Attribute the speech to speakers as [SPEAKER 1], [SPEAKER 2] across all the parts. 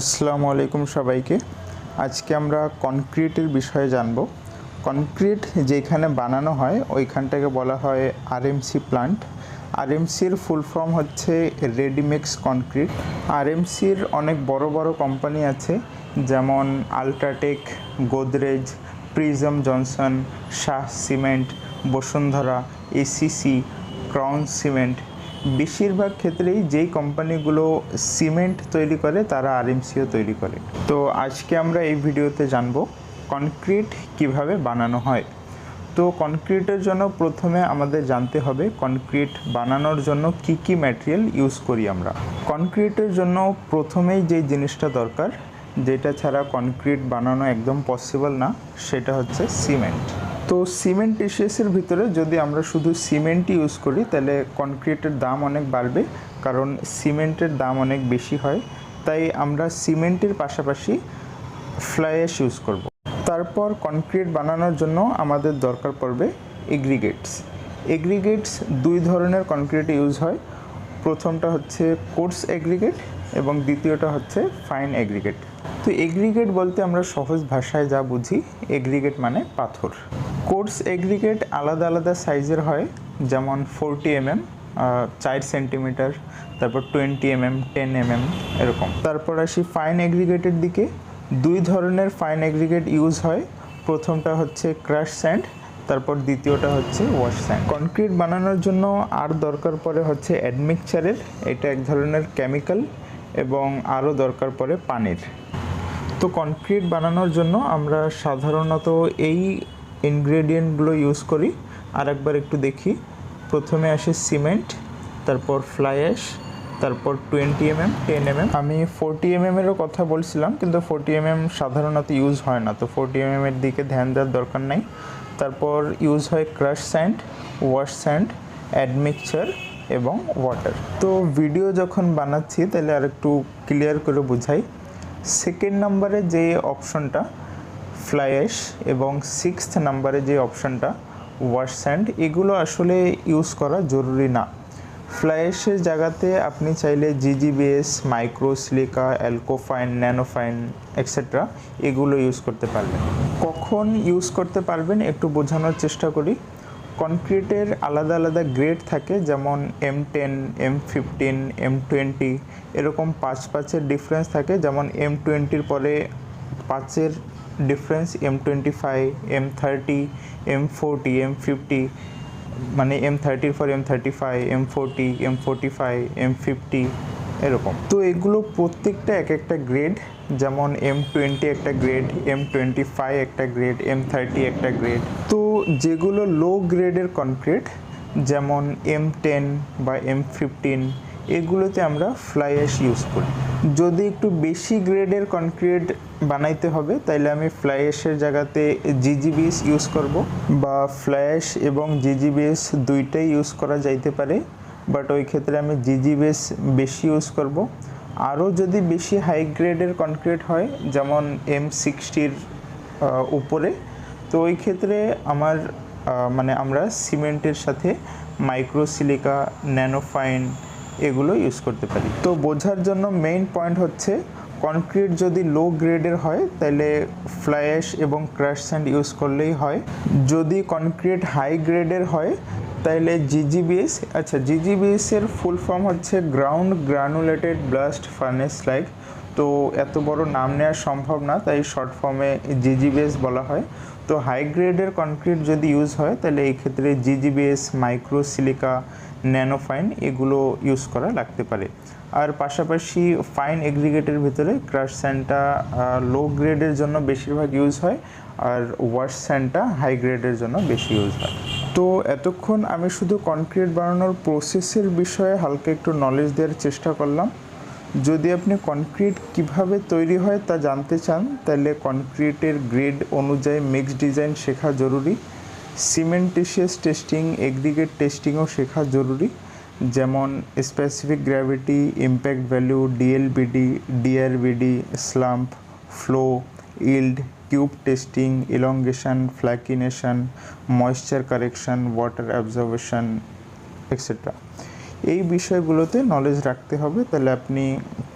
[SPEAKER 1] আসসালামু আলাইকুম সবাইকে। আজকে আমরা কনক্রিটের বিষয়ে জানব। কনক্রিট যেখানে বানানো হয়, ওইখানটাকে বলা হয় আরএমসি প্লান্ট আরএমসির ফুল ফর্ম হচ্ছে রেডিমিক্স কনক্রিট আরএমসির অনেক বড় বড় কোম্পানি আছে, যেমন UltraTech Godrej Prism Johnson Shah cement Bashundhara ACC crown cement বেশিরভাগ ক্ষেত্রেই যেই কোম্পানিগুলো সিমেন্ট তৈরি করে, তারা আরএমসিও তৈরি করে। তো আজকে আমরা এই ভিডিওতে জানব কনক্রিট কীভাবে বানানো হয়। তো কনক্রিটের জন্য প্রথমে আমাদের জানতে হবে কনক্রিট বানানোর জন্য কি কি ম্যাটেরিয়াল ইউজ করি আমরা। কনক্রিটের জন্য প্রথমেই যে জিনিসটা দরকার, যেটা ছাড়া কনক্রিট বানানো একদম পসিবল না, সেটা হচ্ছে সিমেন্ট তো সিমেন্ট টিসিএসের ভিতরে যদি আমরা শুধু সিমেন্ট ইউজ করি, তাহলে কনক্রিটের দাম অনেক বাড়বে, কারণ সিমেন্টের দাম অনেক বেশি হয়। তাই আমরা সিমেন্টের পাশাপাশি ফ্লাই ইউজ করব। তারপর কনক্রিট বানানোর জন্য আমাদের দরকার পড়বে এগ্রিগেটস এগ্রিগেটস দুই ধরনের কনক্রিট ইউজ হয়। প্রথমটা হচ্ছে কোর্স এগ্রিগেট এবং দ্বিতীয়টা হচ্ছে ফাইন এগ্রিগেট তো এগ্রিগেট বলতে আমরা সহজ ভাষায় যা বুঝি এগ্রিগেট মানে পাথর। কোর্স এগ্রিগেট আলাদা আলাদা সাইজের হয়, যেমন ফোরটি এমএম চার সেন্টিমিটার তারপর টোয়েন্টি এমএম টেন এমএম এরকম। তারপর আসি ফাইন এগ্রিগেটের দিকে। দুই ধরনের ফাইন এগ্রিগেট ইউজ হয়। প্রথমটা হচ্ছে ক্রাশ স্যান্ড তারপর দ্বিতীয়টা হচ্ছে ওয়াশ স্যান্ড কনক্রিট বানানোর জন্য আর দরকার পড়ে হচ্ছে অ্যাডমিক্সারের এটা এক ধরনের কেমিক্যাল এবং আরও দরকার পড়ে পানির। তো কনক্রিট বানানোর জন্য আমরা সাধারণত এই ইনগ্রেডিয়েন্টগুলো ইউজ করি। আর একবার একটু দেখি। প্রথমে আসে সিমেন্ট তারপর ফ্লাই অ্যাশ তারপর টোয়েন্টি এমএম টেন এমএম আমি ফোরটি এমএম এরও কথা বলছিলাম, কিন্তু ফোরটি এমএম সাধারণত ইউজ হয় না। তো ফোরটি এমএম এর দিকে ধ্যান দেওয়ার দরকার নাই। তারপর ইউজ হয় crush sand wash sand admixture এবং ওয়াটার তো ভিডিও যখন বানাচ্ছি, তাহলে আর একটু ক্লিয়ার করে বুঝাই। সেকেন্ড নাম্বারে যে অপশনটা ফ্লাই এবং সিক্সথ নাম্বারে যে অপশনটা ওয়াশ স্যান্ড এগুলো আসলে ইউজ করা জরুরি না। ফ্লাই জায়গাতে আপনি চাইলে GGBS micro silica Alccofine nanofine etcetera এগুলো ইউজ করতে পারবেন। কখন ইউজ করতে পারবেন একটু বোঝানোর চেষ্টা করি। কনক্রিটের আলাদা আলাদা গ্রেড থাকে, যেমন M ten M fifteen M twenty এরকম পাঁচ পাঁচের ডিফারেন্স থাকে, যেমন এম টোয়েন্টির পরে পাঁচের difference M twenty five M thirty M forty M fifty মানে এম থার্টির পর M thirty five M forty M forty five M fifty এরকম। তো এগুলো প্রত্যেকটা এক একটা গ্রেড যেমন এম টোয়েন্টি একটা গ্রেড এম টোয়েন্টি ফাইভ একটা গ্রেড এম থার্টি একটা গ্রেড তো যেগুলো লো গ্রেডের কনক্রিট যেমন এম টেন বা এম ফিফটিন এগুলোতে আমরা ফ্লাই অ্যাশ ইউজ করি। যদি একটু বেশি গ্রেডের কনক্রিট বানাইতে হবে, তাইলে আমি ফ্লাই অ্যাশের জায়গাতে জিজিবিএস ইউজ করব বা ফ্লাই অ্যাশ এবং জিজিবিএস দুইটাই ইউজ করা যাইতে পারে। বাট ওই ক্ষেত্রে আমি জিজিবিএস বেশি ইউজ করব। আরও যদি বেশি হাই গ্রেডের কনক্রিট হয়, যেমন এম সিক্সটির উপরে, তো ওই ক্ষেত্রে আমার মানে আমরা সিমেন্টের সাথে মাইক্রোসিলিকা ন্যানোফাইন এগুলো ইউজ করতে পারি। তো বোঝার জন্য মেইন পয়েন্ট হচ্ছে কনক্রিট যদি লো গ্রেডের হয় তাহলে ফ্লাই অ্যাশ এবং ক্র্যাশ স্যান্ড ইউজ করলেই হয়। যদি কনক্রিট হাই গ্রেডের হয় তাহলে জিজিবিএস আচ্ছা জিজিবিএস এর ফুল ফর্ম হচ্ছে ground granulated blast furnace like তো এত বড় নাম নেওয়া সম্ভব না, তাই শর্ট ফর্মে জিজিবিএস বলা হয়। তো হাই গ্রেডের কনক্রিট যদি ইউজ হয় তাহলে এই ক্ষেত্রে জিজিবিএস মাইক্রো সিলিকা ন্যানোফাইন এগুলো ইউজ করা লাগতে পারে। আর পাশাপাশি ফাইন এগ্রিগেটের ভিতরে ক্রাশ স্যান্ডটা লো গ্রেডের জন্য বেশিরভাগ ইউজ হয়, আর ওয়াশ স্যান্ডটা হাই গ্রেডের জন্য বেশি ইউজ হয়। তো এতক্ষণ আমি শুধু কনক্রিট বানানোর প্রসেসের বিষয়ে হালকা একটু নলেজ দেওয়ার চেষ্টা করলাম। যদি আপনি কনক্রিট কীভাবে তৈরি হয় তা জানতে চান, তাহলে কনক্রিটের গ্রেড অনুযায়ী মিক্স ডিজাইন শেখা জরুরি। সিমেন্টিশিয়াস টেস্টিং এগ্রিগেট টেস্টিংও শেখা জরুরি। যেমন specific gravity impact value DLBD DRBD slump flow yield cube testing elongation flakiness moisture correction water absorption etcetera এই বিষয়গুলোতে নলেজ রাখতে হবে, তাহলে আপনি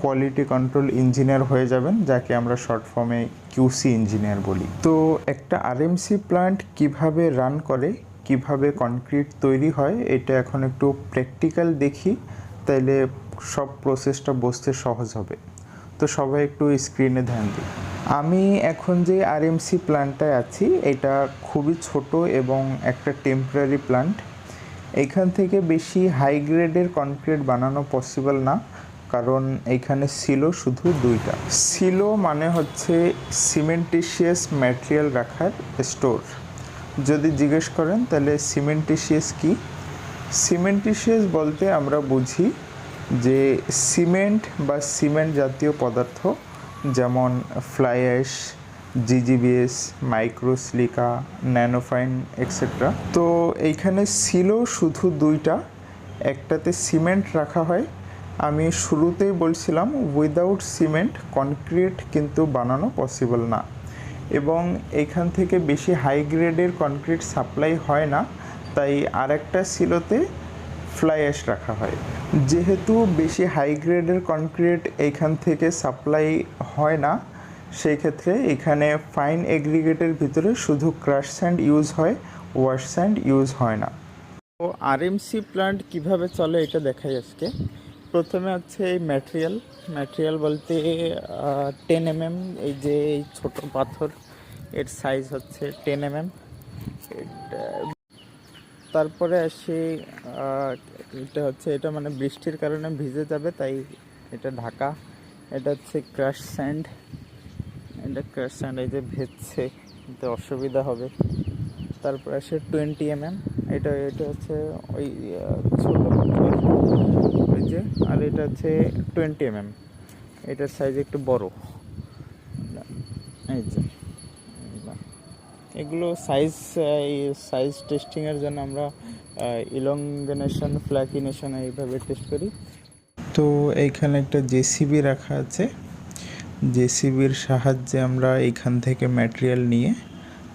[SPEAKER 1] কোয়ালিটি কন্ট্রোল ইঞ্জিনিয়ার হয়ে যাবেন, যাকে আমরা শর্ট ফর্মে কিউসি ইঞ্জিনিয়ার বলি। তো একটা আরএমসি প্ল্যান্ট কীভাবে রান করে, কীভাবে কনক্রিট তৈরি হয়, এটা এখন একটু প্র্যাকটিক্যাল দেখি তাইলে সব প্রসেসটা বসতে সহজ হবে। তো সবাই একটু স্ক্রিনে ধ্যান দিই আমি এখন যে আরএমসি প্ল্যান্টটায় আছি, এটা খুবই ছোট এবং একটা টেম্পোরারি প্ল্যান্ট এইখান থেকে বেশি হাই গ্রেডের কনক্রিট বানানো পসিবল না, কারণ এইখানে ছিল শুধু দুইটা। ছিল মানে হচ্ছে সিমেন্টিশিয়াস ম্যাটেরিয়াল রাখার স্টোর যদি জিজ্ঞেস করেন, তাহলে সিমেন্টিশিয়াস কি? সিমেন্টিশিয়াস বলতে আমরা বুঝি যে সিমেন্ট বা সিমেন্ট জাতীয় পদার্থ যেমন fly ash GGBS microsilica nanofine etcetera তো এইখানে ছিল শুধু দুইটা, একটাতে সিমেন্ট রাখা হয়। আমি শুরুতেই বলছিলাম উইদাউট সিমেন্ট কনক্রিট কিন্তু বানানো পসিবল না। এবং এখান থেকে বেশি হাই গ্রেডের কনক্রিট সাপ্লাই হয় না। তাই আরেকটা সিলোতে ফ্লাই অ্যাশ রাখা হয়। যেহেতু বেশি হাই গ্রেডের কনক্রিট এইখান থেকে সাপ্লাই হয় না, সেই ক্ষেত্রে এখানে ফাইন এগ্রিগেটের ভিতরে শুধু ক্রাশ স্যান্ড ইউজ হয় ওয়াশ স্যান্ড ইউজ হয় না। তো আরএমসি প্ল্যান্ট কীভাবে চলে এটা দেখাই আজকে। প্রথমে হচ্ছে এই ম্যাটেরিয়াল ম্যাটেরিয়াল বলতে টেন এমএম এই যে এই ছোট পাথর, এর সাইজ হচ্ছে টেন এমএম তারপরে আসি এটা হচ্ছে, এটা মানে বৃষ্টির কারণে ভিজে যাবে, তাই এটা ঢাকা। এটা হচ্ছে ক্রাশ স্যান্ড। এটা ক্রাশ স্যান্ড, এই যে ভেজছে, এতে অসুবিধা হবে। তারপরে আসে টোয়েন্টি এম এম এটা এটা হচ্ছে ওই ছোট ওই যে, আর এটা হচ্ছে টোয়েন্টি এম এম এটার সাইজ একটু বড়। এই যে। এগুলো সাইজ সাইজ টেস্টিংয়ের জন্য আমরা ইলঙ্গনেশন ফ্ল্যাকিনেশন এইভাবে টেস্ট করি। তো এইখানে একটা জেসিবি রাখা আছে। জেসিবির সাহায্যে আমরা এইখান থেকে ম্যাটেরিয়াল নিয়ে,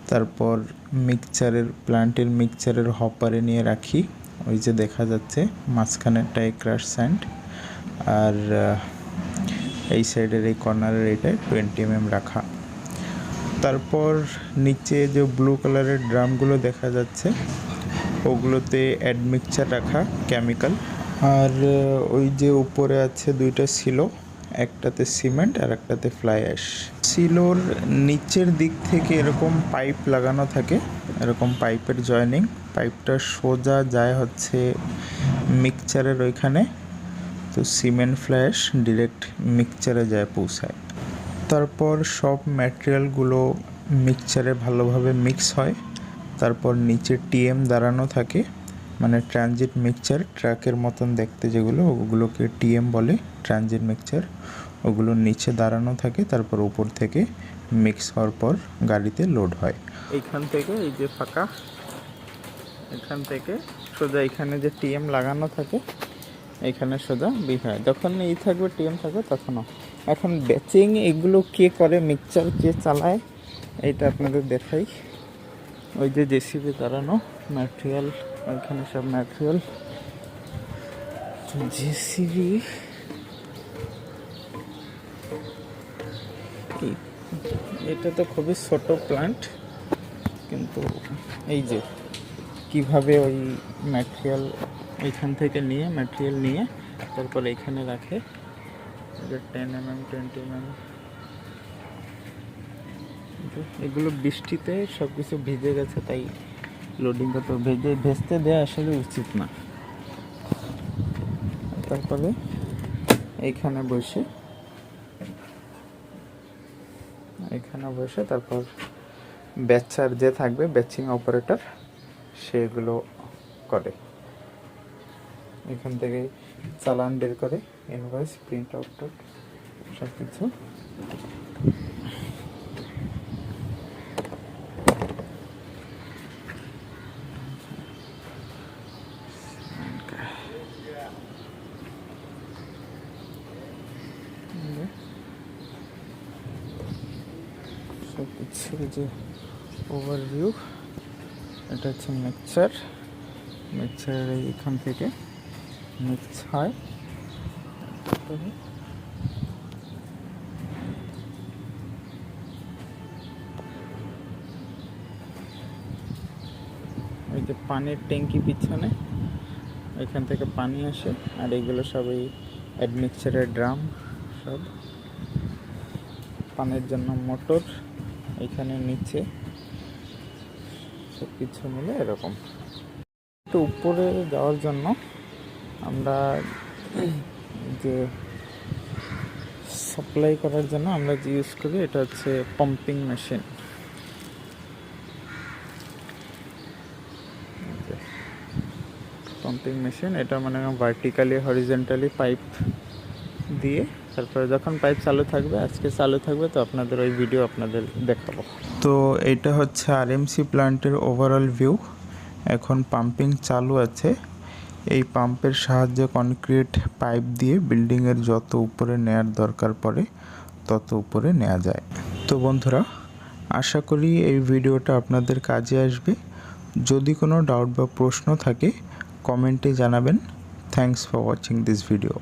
[SPEAKER 1] তারপর মিক্সচারের প্ল্যান্টের মিক্সচারের হপারে নিয়ে রাখি। ওই যে দেখা যাচ্ছে মাঝখানেরটাই ক্রাশ স্যান্ড আর এই সাইডের এই কর্নারের এটায় টোয়েন্টি এম রাখা। তারপর নিচে যে ব্লু কালারের ড্রামগুলো দেখা যাচ্ছে, ওগুলোতে অ্যাডমিক্সচার রাখা কেমিক্যাল আর ওই যে উপরে আছে দুইটা সিলো একটাতে সিমেন্ট আর একটাতে ফ্লাই অ্যাশ সিলোর নিচের দিক থেকে এরকম পাইপ লাগানো থাকে, এরকম পাইপের জয়েনিং পাইপটা সোজা যায় হচ্ছে মিক্সচারের ওইখানে, তো সিমেন্ট ফ্ল্যাশ ডিরেক্ট মিক্সচারে যায় পৌঁছায়। তারপর সব ম্যাটেরিয়ালগুলো মিক্সচারে ভালোভাবে মিক্স হয়। তারপর নিচে টিএম দাঁড়ানো থাকে। মানে ট্রানজিট মিক্সচার ট্রাকের মতন দেখতে যেগুলো, ওগুলোকে টিএম বলে ট্রানজিট মিক্সচার ওগুলো নিচে দাঁড়ানো থাকে, তারপর উপর থেকে মিক্স হওয়ার পর গাড়িতে লোড হয়। এইখান থেকে এই যে ফাঁকা, এখান থেকে সোজা এখানে যে টিএম লাগানো থাকে, এখানে সোজা বিক হয়। যখন এই থাকবে টিএম থাকবে তখনও এখন ব্যাচিং এগুলো কে করে মিক্সচার কে চালায়, এইটা আপনাদের দেখাই। ওই যে জেসিবি দাঁড়ানো ম্যাটেরিয়াল ওইখানে সব ম্যাটেরিয়াল জেসিবি এটা তো খুবই ছোট প্ল্যান্ট কিন্তু এই যে কীভাবে ওই ম্যাটেরিয়াল এইখান থেকে নিয়ে ম্যাটেরিয়াল নিয়ে, তারপর এইখানে রাখে। Ten M M twenty M M এগুলো বৃষ্টিতে সব কিছু ভিজে গেছে, তাই লোডিং করতে ভেজে ভেস্তে দেওয়া আসলে উচিত না। তারপরে এইখানে বসে এখানে বসে তারপর ব্যাচার যে থাকবে ব্যাচিং অপারেটর সেগুলো করে। এখান থেকে চালান বের করে ইনভয়েস প্রিন্ট আউট সব কিছু সব কিছু যে ওভারভিউ এটা হচ্ছে মিক্সচার মিক্সার এইখান থেকে মিক্স হয় এই যে পানির ট্যাঙ্কি পিছনে, এখান থেকে পানি আসে, আর এগুলো সব এই অ্যাডমিক্সারের ড্রাম সব। পানির জন্য মোটর এখানে নিচে সব কিছু মিলে এরকম। একটু উপরে যাওয়ার জন্য আমরা যে সাপ্লাই করার জন্য আমরা যে ইউজ করি, এটা হচ্ছে পাম্পিং মেশিন পাম্পিং মেশিন এটা মানে ভার্টিক্যালি হরিজেন্টালি পাইপ দিয়ে তারপরে যখন পাইপ চালু থাকবে, আজকে চালু থাকবে, তো আপনাদের ওই ভিডিও আপনাদের দেখাবো। তো এটা হচ্ছে আর আরএমসি প্ল্যান্টের ওভারঅল ভিউ এখন পাম্পিং চালু আছে। এই পাম্পের সাহায্যে কনক্রিট পাইপ দিয়ে বিল্ডিংয়ের যত উপরে নেয়ার দরকার পড়ে, তত উপরে নেওয়া যায়। তো বন্ধুরা, আশা করি এই ভিডিওটা আপনাদের কাজে আসবে। যদি কোনো ডাউট বা প্রশ্ন থাকে কমেন্টে জানাবেন। Thanks for watching this video